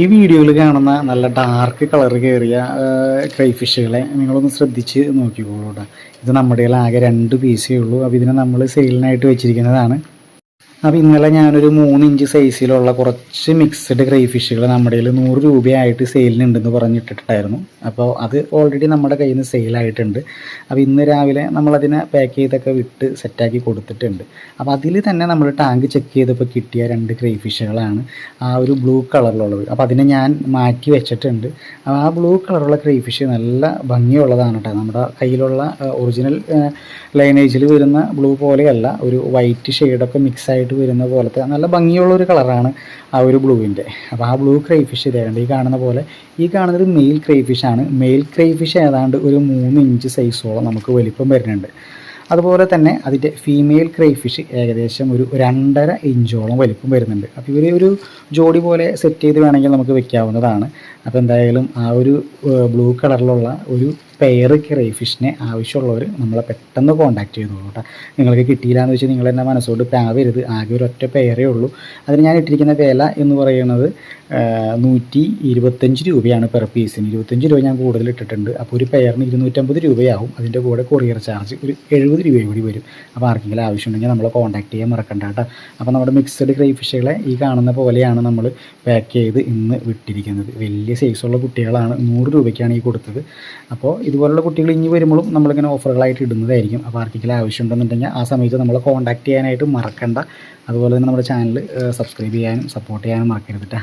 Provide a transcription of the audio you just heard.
ഈ വീഡിയോയിൽ കാണുന്ന നല്ല ഡാർക്ക് കളർ കയറിയ ക്രൈ ഫിഷുകളെ നിങ്ങളൊന്ന് ശ്രദ്ധിച്ച് നോക്കിക്കോളൂ കേട്ടോ. ഇത് നമ്മുടെ ആകെ രണ്ട് പീസേ ഉള്ളൂ. അപ്പോൾ ഇതിനെ നമ്മൾ സെയിലിനായിട്ട് വെച്ചിരിക്കുന്നതാണ്. അപ്പോൾ ഇന്നലെ ഞാനൊരു മൂന്ന് ഇഞ്ച് സൈസിലുള്ള കുറച്ച് മിക്സഡ് ക്രൈ ഫിഷുകൾ നമ്മുടെ കയ്യിൽ നൂറ് രൂപയായിട്ട് സെയിലിനുണ്ടെന്ന് പറഞ്ഞിട്ടിട്ടായിരുന്നു അപ്പോൾ അത് ഓൾറെഡി നമ്മുടെ കയ്യിൽ നിന്ന് സെയിലായിട്ടുണ്ട് അപ്പോൾ ഇന്ന് രാവിലെ നമ്മളതിനെ പാക്ക് ചെയ്തൊക്കെ വിട്ട് സെറ്റാക്കി കൊടുത്തിട്ടുണ്ട്. അപ്പോൾ അതിൽ തന്നെ നമ്മൾ ടാങ്ക് ചെക്ക് ചെയ്തപ്പോൾ കിട്ടിയ രണ്ട് ക്രൈ ഫിഷുകളാണ് ആ ഒരു ബ്ലൂ കളറിലുള്ളത് അപ്പോൾ അതിനെ ഞാൻ മാറ്റി വെച്ചിട്ടുണ്ട്. അപ്പോൾ ആ ബ്ലൂ കളറുള്ള ക്രൈ ഫിഷ് നല്ല ഭംഗിയുള്ളതാണ് കേട്ടോ. നമ്മുടെ കയ്യിലുള്ള ഒറിജിനൽ ലൈനേജിൽ വരുന്ന ബ്ലൂ പോലെയല്ല ഒരു വൈറ്റ് ഷെയ്ഡൊക്കെ മിക്സ് ആയിട്ട് വരുന്ന പോലത്തെ നല്ല ഭംഗിയുള്ള ഒരു കളറാണ് ആ ഒരു ബ്ലൂവിന്റെ അപ്പോൾ ആ ബ്ലൂ ക്രൈ ഫിഷ് ഇതേണ്ട ഈ കാണുന്ന പോലെ ഈ കാണുന്നത് മെയിൽ ക്രൈ ഫിഷാണ് മെയിൽ ക്രൈ ഫിഷ് ഏതാണ്ട് ഒരു മൂന്ന് ഇഞ്ച് സൈസോളം നമുക്ക് വലിപ്പം വരുന്നുണ്ട്. അതുപോലെ തന്നെ അതിന്റെ ഫീമെയിൽ ക്രൈഫിഷ് ഏകദേശം ഒരു രണ്ടര ഇഞ്ചോളം വലിപ്പം വരുന്നുണ്ട്. അപ്പോൾ ഇവർ ഒരു ജോഡി പോലെ സെറ്റ് ചെയ്ത് വേണമെങ്കിൽ നമുക്ക് വെക്കാവുന്നതാണ്. അപ്പോൾ എന്തായാലും ആ ഒരു ബ്ലൂ കളറിലുള്ള ഒരു പെയർ ക്രൈഫിഷിനെ ആവശ്യമുള്ളവർ നമ്മളെ പെട്ടെന്ന് കോൺടാക്ട് ചെയ്തോളൂ കേട്ടോ. നിങ്ങൾക്ക് കിട്ടിയില്ലാന്ന് വെച്ചാൽ നിങ്ങൾ എന്റെ മനസ്സോട് പാവരുത് ആകെ ഒരു ഒറ്റ പെയറേ ഉള്ളൂ. അതിന് ഞാൻ ഇട്ടിരിക്കുന്ന വില എന്ന് പറയുന്നത് നൂറ്റി ഇരുപത്തഞ്ച് രൂപയാണ് പെർ പീസിന് ഇരുപത്തഞ്ച് രൂപ ഞാൻ കൂടുതൽ ഇട്ടിട്ടുണ്ട്. അപ്പോൾ ഒരു പെയറിന് ഇരുന്നൂറ്റമ്പത് രൂപയാവും. അതിന്റെ കൂടെ കൊറിയർ ചാർജ് ഒരു എഴുപത് രൂപ കൂടി വരും. അപ്പോൾ ആർക്കെങ്കിലും ആവശ്യമുണ്ടെങ്കിൽ നമ്മളെ കോൺടാക്ട് ചെയ്യാൻ മറക്കണ്ട കേട്ടോ. അപ്പോൾ നമ്മുടെ മിക്സഡ് ക്രൈ ഫിഷുകളെ ഈ കാണുന്ന പോലെയാണ് നമ്മൾ പാക്ക് ചെയ്ത് ഇന്ന് വിട്ടിരിക്കുന്നത്. വലിയ സൈസുള്ള കുട്ടികളാണ്. നൂറ് രൂപയ്ക്കാണ് ഈ കൊടുത്തത്. അപ്പോൾ ഇതുപോലുള്ള കുട്ടികൾ ഇനി വരുമ്പോഴും നമ്മളിങ്ങനെ ഓഫറുകളായിട്ട് ഇടുന്നതായിരിക്കും. അപ്പോൾ ആർക്കെങ്കിലും ആവശ്യമുണ്ടെന്നുണ്ടെങ്കിൽ ആ സമയത്ത് നമ്മളെ കോൺടാക്ട് ചെയ്യാനായിട്ട് മറക്കണ്ട. അതുപോലെ തന്നെ നമ്മുടെ ചാനൽ സബ്സ്ക്രൈബ് ചെയ്യാനും സപ്പോർട്ട് ചെയ്യാനും മറക്കരുത് കേട്ടോ